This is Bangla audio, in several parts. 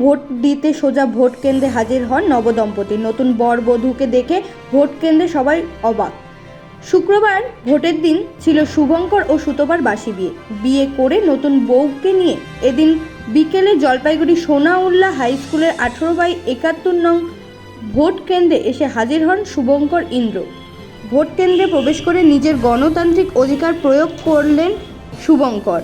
ভোট দিতে সোজা ভোট কেন্দ্রে হাজির হন নবদম্পতি। নতুন বর বধূকে দেখে ভোট কেন্দ্রে সবাই অবাক। শুক্রবার ভোটের দিন ছিল শুভঙ্কর ও সুতোবার বাসি বিয়ে। বিয়ে করে নতুন বউকে নিয়ে এদিন বিকেলে জলপাইগুড়ি সোনাউল্লাহ হাই স্কুলের আঠেরো বাই একাত্তর নং ভোট কেন্দ্রে এসে হাজির হন শুভঙ্কর ইন্দ্র। ভোট কেন্দ্রে প্রবেশ করে নিজের গণতান্ত্রিক অধিকার প্রয়োগ করলেন শুভঙ্কর।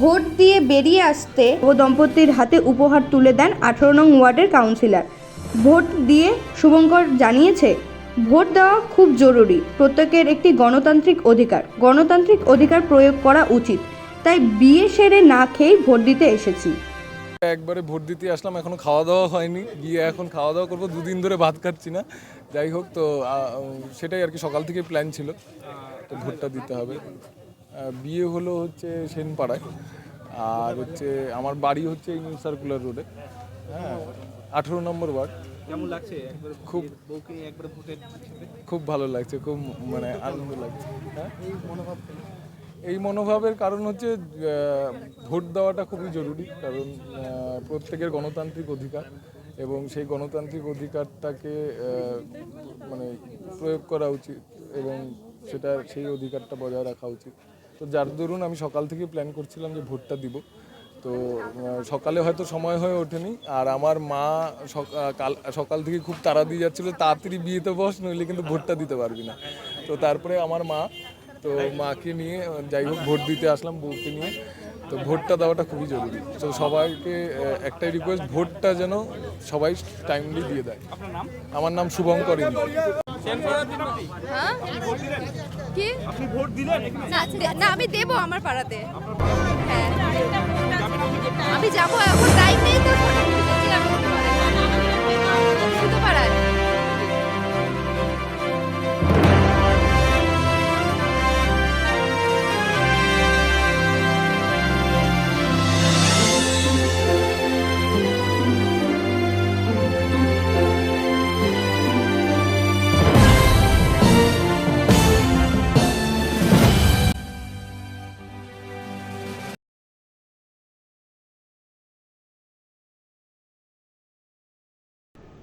ভোট দিয়ে বেরিয়ে আসতে ও দম্পতির হাতে উপহার তুলে দেন আঠারো নং ওয়ার্ডের কাউন্সিলর। ভোট দিয়ে শুভঙ্কর জানিয়েছে, ভোট দেওয়া খুব জরুরি। প্রত্যেকের একটি গণতান্ত্রিক অধিকার। গণতান্ত্রিক অধিকার প্রয়োগ করা উচিত। তাই বিয়ে সেরে না খেয়েই ভোট দিতে এসেছি। একবারে ভোট দিতে আসলাম, এখনও খাওয়া দাওয়া হয়নি। গিয়ে এখন খাওয়া দাওয়া করব, দুদিন ধরে ভাত খাচ্ছি না। যাই হোক, তো সেটাই আর কি সকাল থেকে প্ল্যান ছিল। তো ভোটটা দিতে হবে। বিয়ে হলো হচ্ছে সেনপাড়ায়। আর হচ্ছে আমার বাড়ি হচ্ছে এই নিউ সার্কুলার রোডে হ্যাঁ আঠেরো নম্বর ওয়ার্ড। কেমন লাগছে? একবার খুব বউকে একবার ভোটের খুব ভালো লাগছে খুব মানে আনন্দ লাগছে। হ্যাঁ এই মনোভাবের কারণ হচ্ছে ভোট দেওয়াটা খুবই জরুরি কারণ প্রত্যেকের গণতান্ত্রিক অধিকার এবং সেই গণতান্ত্রিক অধিকারটাকে মানে প্রয়োগ করা উচিত এবং সেটা সেই অধিকারটা বজায় রাখা উচিত। তো যার দরুন আমি সকাল থেকে প্ল্যান করছিলাম যে ভোটটা দিব। তো সকালে হয়তো সময় হয়ে ওঠেনি। আর আমার মা সকাল কাল, সকাল থেকে খুব তাড়া দিয়ে যাচ্ছিল, তাড়াতাড়ি বিয়েতে বস, নইলে কিন্তু ভোটটা দিতে পারবি না। তো তারপরে আমার মা, তো মাকে নিয়ে, যাই হোক, ভোট দিতে আসলাম বউকে নিয়ে। তো ভোটটা দেওয়াটা খুবই জরুরি। তো সবাইকে একটাই রিকোয়েস্ট ভোটটা যেন সবাই টাইমলি দিয়ে দেয়। আমার নাম শুভঙ্কর হ্যাঁ? কি? আপনি ভোট দিলেন? না আমি দেবো আমার পাড়াতে। হ্যাঁ। আমি যাব এখন টাইম নেই তো।